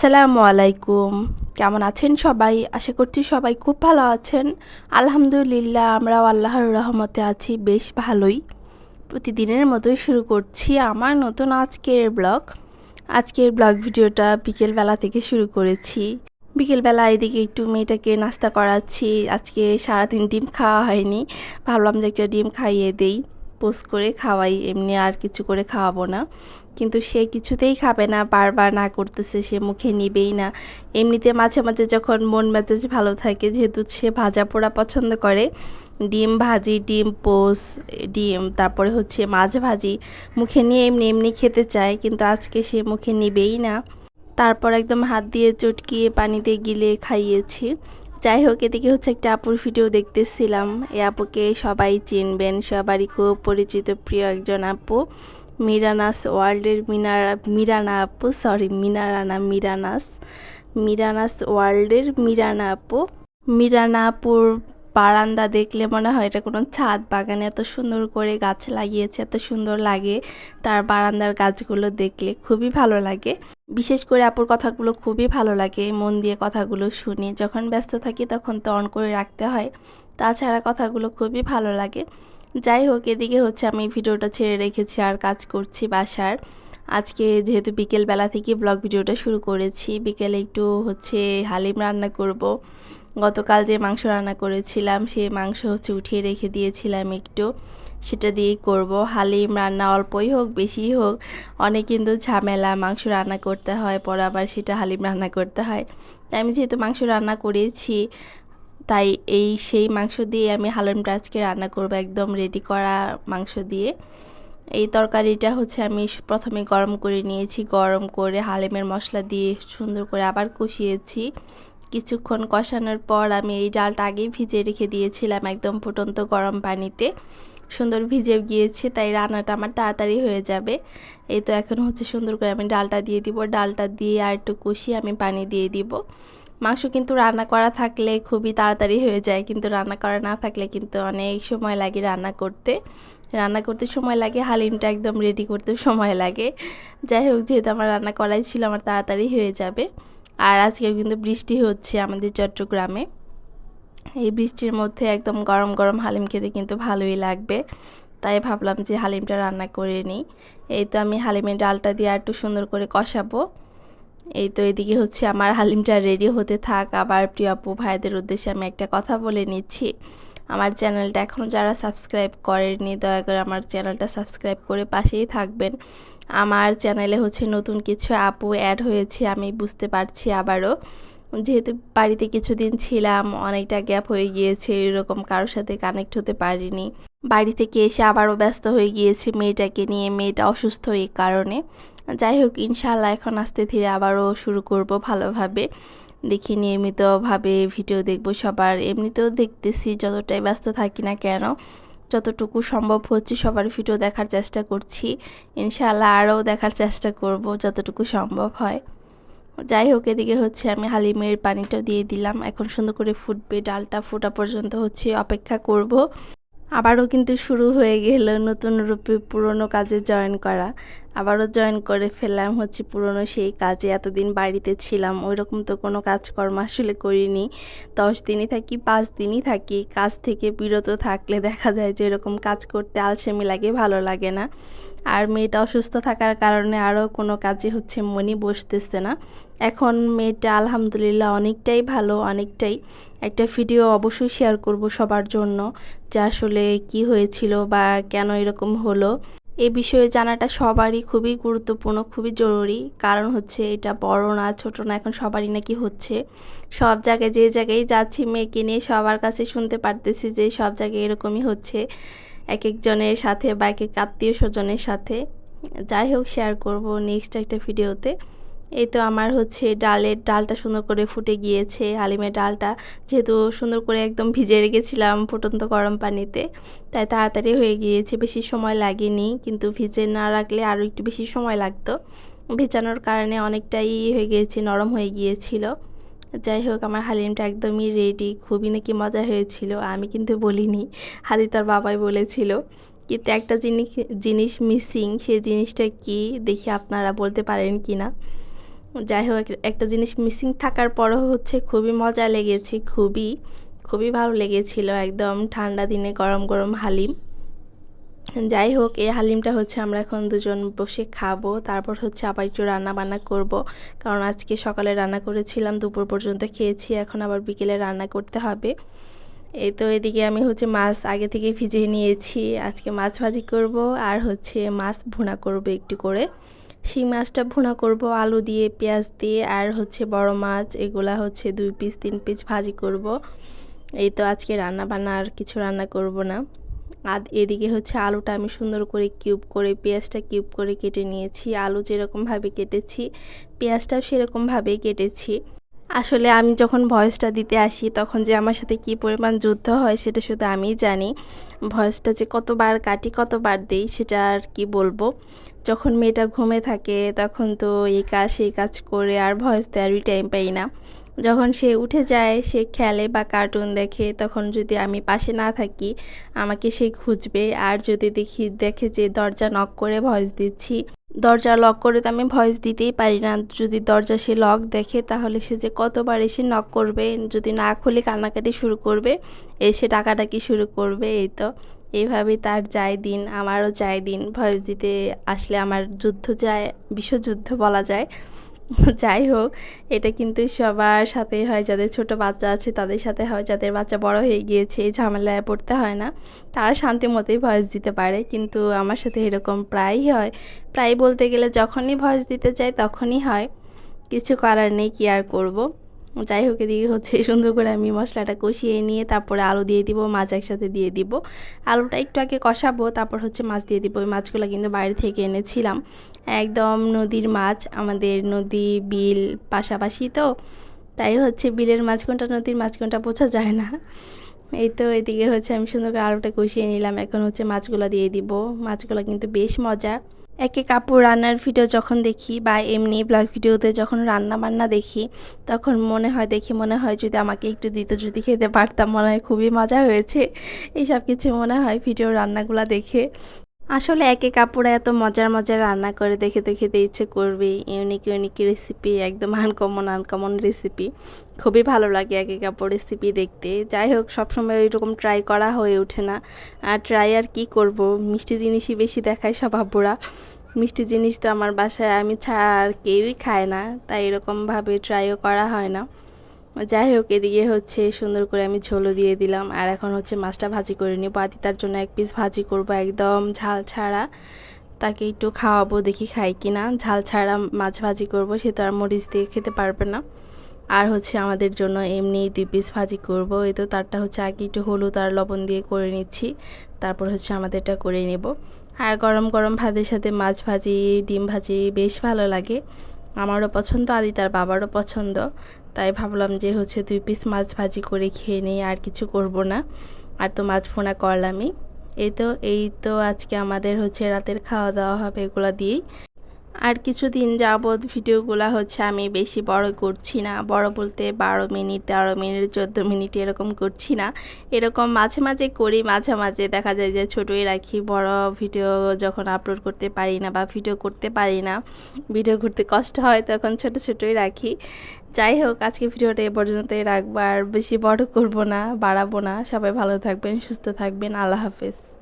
আসসালামু আলাইকুম। কেমন আছেন সবাই? আশা করছি সবাই খুব ভালো আছেন। আলহামদুলিল্লাহ, আমরাও আল্লাহর রহমতে আছি, বেশ ভালোই। প্রতিদিনের মতোই শুরু করছি আমার নতুন আজকের ব্লগ। আজকের ব্লগ ভিডিওটা বিকেলবেলা থেকে শুরু করেছি। বিকেলবেলা এদিকে একটু মেয়েটাকে নাস্তা করাচ্ছি। আজকে সারাদিন ডিম খাওয়া হয়নি। ভাবলাম যে একটা ডিম খাইয়ে দেই। পোস্ট করে খাওয়াই, এমনি আর কিছু করে খাওয়াবো না। কিন্তু সে কিছুতেই খাবে না, বারবার না করতেছে, সে মুখে নিবেই না। এমনিতে মাঝে মাঝে যখন মন মেজাজ ভালো থাকে, যেহেতু সে ভাজা পোড়া পছন্দ করে, ডিম ভাজি, ডিম পোস, ডিম, তারপরে হচ্ছে মাছ ভাজি, মুখে নিয়ে এমনি এমনি খেতে চায়, কিন্তু আজকে সে মুখে নিবেই না। তারপর একদম হাত দিয়ে চটকিয়ে পানিতে গিলে খাইয়েছি। যাই হোক, এদিকে হচ্ছে একটা আপুর ভিডিও দেখতেছিলাম। এই আপুকে সবাই চিনবেন, সবারই খুব পরিচিত, প্রিয় একজন আপু। মিরানাস ওয়ার্ল্ডের মিনারা, মিরানা আপু সরি মিনারানা, মিরানাস। মিরানাস ওয়ার্ল্ডের মিরানা আপু। মিরানা আপুর বারান্দা দেখলে মনে হয় এটা কোনো ছাদ বাগানে, এত সুন্দর করে গাছ লাগিয়েছে, এত সুন্দর লাগে। তার বারান্দার গাছগুলো দেখলে খুবই ভালো লাগে। বিশেষ করে আপুর কথাগুলো খুবই ভালো লাগে, মন দিয়ে কথাগুলো শুনি। যখন ব্যস্ত থাকি তখন তো অন করে রাখতে হয়, তাছাড়া কথাগুলো খুবই ভালো লাগে। যাই হোক, এদিকে হচ্ছে আমি ভিডিওটা ছেড়ে রেখেছি আর কাজ করছি বাসার। আজকে যেহেতু বিকেলবেলা থেকে ব্লগ ভিডিওটা শুরু করেছি, বিকেলে একটু হচ্ছে হালিম রান্না করব। গতকাল যে মাংস রান্না করেছিলাম সেই মাংস হচ্ছে উঠিয়ে রেখে দিয়েছিলাম একটু। সেটা দিয়েই করব। হালিম রান্না অল্পই হোক বেশি হোক, অনেক কিন্তু ঝামেলা, মাংস রান্না করতে হয়, পরে আবার সেটা হালিম রান্না করতে হয়। তাই আমি যেহেতু মাংস রান্না করেছি, তাই এই সেই মাংস দিয়ে আমি হালিমটা আজকে রান্না করব একদম রেডি করা মাংস দিয়ে। এই তরকারিটা হচ্ছে আমি প্রথমে গরম করে নিয়েছি, গরম করে হালিমের মশলা দিয়ে সুন্দর করে আবার কষিয়েছি। কিছুক্ষণ কষানোর পর আমি এই ডালটা আগেই ভিজিয়ে রেখে দিয়েছিলাম একদম ফুটন্ত গরম পানিতে। সুন্দর ভিজে গিয়েছে, তাই রান্নাটা আমার তাড়াতাড়ি হয়ে যাবে। এই তো এখন হচ্ছে সুন্দর করে আমি ডালটা দিয়ে দিব, ডালটা দিয়ে আর একটু কষিয়ে আমি পানি দিয়ে দিব। মাংস কিন্তু রান্না করা থাকলে খুবই তাড়াতাড়ি হয়ে যায়, কিন্তু রান্না করা না থাকলে কিন্তু অনেক সময় লাগে রান্না করতে। রান্না করতে সময় লাগে, হালিমটা একদম রেডি করতে সময় লাগে। যাই হোক, যেহেতু আমার রান্না করাই ছিল, আমার তাড়াতাড়ি হয়ে যাবে। আর আজকে কিন্তু বৃষ্টি হচ্ছে আমাদের চট্টগ্রামে। এই বৃষ্টির মধ্যে একদম গরম গরম হালিম খেতে কিন্তু ভালোই লাগবে। তাই ভাবলাম যে হালিমটা রান্না করে নিই। এই তো আমি হালিমের ডালটা দিয়ে একটু সুন্দর করে কষাবো। এই তো এদিকে হচ্ছে আমার হালিমটা রেডি হতে থাক। আবার প্রিয় আপু ভাইদের উদ্দেশ্যে আমি একটা কথা বলে নিচ্ছি। আমার চ্যানেলটা এখনও যারা সাবস্ক্রাইব করেনি দয়া করে আমার চ্যানেলটা সাবস্ক্রাইব করে পাশেই থাকবেন। আমার চ্যানেলে হচ্ছে নতুন কিছু আপু অ্যাড হয়েছে, আমি বুঝতে পারছি আবারও। যেহেতু বাড়িতে কিছুদিন ছিলাম, অনেকটা গ্যাপ হয়ে গিয়েছে, এরকম কারোর সাথে কানেক্ট হতে পারিনি। বাড়ি থেকে এসে আবারও ব্যস্ত হয়ে গিয়েছে মেয়েটাকে নিয়ে, মেয়েটা অসুস্থ এই কারণে। যাই হোক ইনশাল্লাহ এখন আস্তে ধীরে আবারও শুরু করব ভালোভাবে। দেখি নিয়মিতভাবে ভিডিও দেখব সবার। এমনিতেও দেখতেছি যতটাই ব্যস্ত থাকি না কেন, যতটুকু সম্ভব হচ্ছে সবার ভিডিও দেখার চেষ্টা করছি। ইনশাল্লাহ আরও দেখার চেষ্টা করব যতটুকু সম্ভব হয়। যাই হোক, এদিকে হচ্ছে আমি হালিমের পানিটা দিয়ে দিলাম। এখন সুন্দর করে ফুটবে, ডালটা ফোটা পর্যন্ত হচ্ছে অপেক্ষা করব। আবারও কিন্তু শুরু হয়ে গেল নতুন রূপে পুরনো কাজে জয়েন করা। আবারও জয়েন করে ফেললাম হচ্ছে পুরনো সেই কাজে। এতদিন বাড়িতে ছিলাম ওই রকম তো কোনো কাজকর্ম আসলে করিনি। দশ দিনই থাকি, পাঁচ দিনই থাকি, কাজ থেকে বিরত থাকলে দেখা যায় যে এরকম কাজ করতে আলসেমি লাগে, ভালো লাগে না। আর মেয়েটা অসুস্থ থাকার কারণে আরও কোনো কাজে হচ্ছে মনই বসতেছে না। এখন মেয়েটা আলহামদুলিল্লাহ অনেকটাই ভালো, অনেকটাই। একটা ভিডিও অবশ্যই শেয়ার করব সবার জন্য যে আসলে কি হয়েছিল বা কেন এরকম হলো। এই বিষয়ে জানাটা সবারই খুবই গুরুত্বপূর্ণ, খুবই জরুরি। কারণ হচ্ছে এটা বড় না, ছোট না, এখন সবারই নাকি হচ্ছে। সব জায়গায় যে জায়গায় যাচ্ছি মেয়েকে নিয়ে সবার কাছে শুনতে পারতেছি যে সব জায়গায় এরকমই হচ্ছে। এক একজনের সাথে বা এক এক আত্মীয় স্বজনের সাথে। যাই হোক শেয়ার করব নেক্সট একটা ভিডিওতে এই তো আমার হচ্ছে ডালের ডালটা সুন্দর করে ফুটে গিয়েছে, হালিমের ডালটা। যেহেতু সুন্দর করে একদম ভিজে রেখেছিলাম ফুটন্ত গরম পানিতে, তাই তাড়াতাড়ি হয়ে গিয়েছে, বেশি সময় লাগেনি। কিন্তু ভিজে না রাখলে আরও একটু বেশি সময় লাগতো। ভেজানোর কারণে অনেকটাই হয়ে গিয়েছে, নরম হয়ে গিয়েছিল। যাই হোক, আমার হালিমটা একদমই রেডি খুবই নাকি মজা হয়েছিল, আমি কিন্তু বলিনি হাদি তার বাবাই বলেছিল। কিন্তু একটা জিনিস জিনিস মিসিং সেই জিনিসটা কি, দেখি আপনারা বলতে পারেন কি না যাই হোক, একটা জিনিস মিসিং থাকার পরও হচ্ছে খুবই মজা লেগেছে, খুবই খুবই ভালো লেগেছিল একদম ঠান্ডা দিনে গরম গরম হালিম। যাই হোক, এই হালিমটা হচ্ছে আমরা এখন দুজন বসে খাব, তারপর হচ্ছে আবার একটু রান্না বান্না করব। কারণ আজকে সকালে রান্না করেছিলাম, দুপুর পর্যন্ত খেয়েছি, এখন আবার বিকেলে রান্না করতে হবে। এই তো এদিকে আমি হচ্ছে মাছ আগে থেকে ভিজিয়ে নিয়েছি, আজকে মাছ ভাজি করব, আর হচ্ছে মাছ ভুনা করব একটু করে। শিং মাছটা ভুনা করব, আলু দিয়ে, পেঁয়াজ দিয়ে, আর হচ্ছে বড় মাছ, এগুলা হচ্ছে দুই পিস তিন পিস ভাজি করব। এই তো আজকে রান্না বান্না আর কিছু রান্না করব না। আর এদিকে হচ্ছে আলুটা আমি সুন্দর করে কিউব করে, পেঁয়াজটা কিউব করে কেটে নিয়েছি। আলু যেরকমভাবে কেটেছি, পেঁয়াজটাও সেরকমভাবেই কেটেছি। আসলে আমি যখন ভয়েসটা দিতে আসি তখন যে আমার সাথে কি পরিমাণ যুদ্ধ হয় সেটা শুধু আমিই জানি। ভয়েসটা যে কতবার কাটি, কতবার দেই সেটা আর কি বলব। যখন মেয়েটা ঘুমে থাকে তখন তো এই কাজ, সেই কাজ করে আর ভয়েস দেওয়ারই টাইম পাই না। যখন সে উঠে যায়, সে খেলে বা কার্টুন দেখে তখন যদি আমি পাশে না থাকি আমাকে সে খুঁজবে। আর যদি দেখি, দেখে যে দরজা নক করে ভয়েস দিচ্ছি দরজা লক করে তো আমি ভয়েস দিতেই পারি না। যদি দরজা সে লক দেখে, তাহলে সে যে কতবার এসে নক করবে, যদি না খুলে কান্নাকাটি শুরু করবে, এসে টাকাটাকি শুরু করবে, এই তো। এইভাবে তার যায় দিন, আমারও যায় দিন। ভয়েস দিতে আসলে আমার যুদ্ধ যায়, বিশ্বযুদ্ধ বলা যায়। যাই হোক, এটা কিন্তু সবার সাথেই হয়, যাদের ছোট বাচ্চা আছে তাদের সাথে হয়, যাদের বাচ্চা বড় হয়ে গিয়েছে এই ঝামেলায় পড়তে হয় না। তারা শান্তি মতেই ভয়েস দিতে পারে, কিন্তু আমার সাথে এরকম প্রায়ই হয়। প্রায় বলতে গেলে যখনই ভয়েস দিতে চাই তখনই হয়। কিছু করার নেই, কি আর করব? যাই হোক এদিকে হচ্ছে সুন্দর করে আমি মশলাটা কষিয়ে নিয়ে তারপরে আলু দিয়ে দিব, মাছ একসাথে দিয়ে দিব। আলুটা একটু আগে কষাবো, তারপর হচ্ছে মাছ দিয়ে দিব। ওই মাছগুলো কিন্তু বাইরে থেকে এনেছিলাম। একদম নদীর মাছ, আমাদের নদী, বিল পাশাপাশি তো। তাই হচ্ছে বিলের মাছ কোনটা নদীর মাছ কোনটা বোঝা যায় না। এই তো এদিকে হচ্ছে আমি সুন্দর করে আলুটা কষিয়ে নিলাম। এখন হচ্ছে মাছগুলো দিয়ে দিব। মাছগুলো কিন্তু বেশ মজা। একে কাপড় রান্নার ভিডিও যখন দেখি বা এমনি ব্লগ ভিডিওতে যখন রান্না বান্না দেখি, তখন মনে হয়, দেখি মনে হয় যদি আমাকে একটু দিত, যদি খেতে পারতাম, মনে হয় খুবই মজা হয়েছে। এইসব কিছু মনে হয় ভিডিও রান্নাগুলো দেখে। আসলে একে কাপড়ে এত মজার মজার রান্না করে দেখে তো খেতে ইচ্ছে করবে ইউনিক ইউনিক রেসিপি একদম আনকমন আনকমন রেসিপি খুবই ভালো লাগে একে কাপড় রেসিপি দেখতে। যাই হোক, সবসময় ওইরকম ট্রাই করা হয়ে ওঠে না। আর ট্রাই আর কি করব? মিষ্টি জিনিসই বেশি দেখায় সব আব্বুরা। মিষ্টি জিনিস তো আমার বাসায় আমি ছাড়া আর কেউই খায় না। তাই এরকমভাবে ট্রাইও করা হয় না। যাই হোক, এদিকে হচ্ছে সুন্দর করে আমি ঝোলও দিয়ে দিলাম। আর এখন হচ্ছে মাছটা ভাজি করে নিব। আদি তার জন্য এক পিস ভাজি করব একদম ঝাল ছাড়া। তাকে একটু খাওয়াবো, দেখি খাই কি না ঝাল ছাড়া মাছ ভাজি করব, সে তো আর মরিচ দিয়ে খেতে পারবে না। আর হচ্ছে আমাদের জন্য এমনি দুই পিস ভাজি করব। এই তো তারটা হচ্ছে আগে একটু হলুদ আর লবণ দিয়ে করে নিচ্ছি। তারপর হচ্ছে আমাদেরটা করে নেব। আর গরম গরম ভাতের সাথে মাছ ভাজি, ডিম ভাজি বেশ ভালো লাগে। আমারও পছন্দ, আদি তার বাবারও পছন্দ। তাই ভাবলাম যে হচ্ছে দুই পিস মাছ ভাজি করে খেয়ে নিই, আর কিছু করব না। আর তো মাছ ফোনা করলামই। এই তো এই তো আজকে আমাদের হচ্ছে রাতের খাওয়া দাওয়া হবে এগুলো দিয়েই। আর কিছুদিন যাবৎ ভিডিওগুলো হচ্ছে আমি বেশি বড় করছি না। বড় বলতে বারো মিনিট, তেরো মিনিট, চোদ্দ মিনিট এরকম করছি না। এরকম মাঝে মাঝে করি, মাঝে মাঝে দেখা যায় যে ছোটোই রাখি। বড় ভিডিও যখন আপলোড করতে পারি না বা ভিডিও করতে পারি না, ভিডিও করতে কষ্ট হয় তখন ছোট ছোটোই রাখি। যাই হোক, আজকে ভিডিওটা এ পর্যন্তই রাখব। আর বেশি বড় করব না, বাড়াবো না। সবাই ভালো থাকবেন, সুস্থ থাকবেন। আল্লাহ হাফেজ।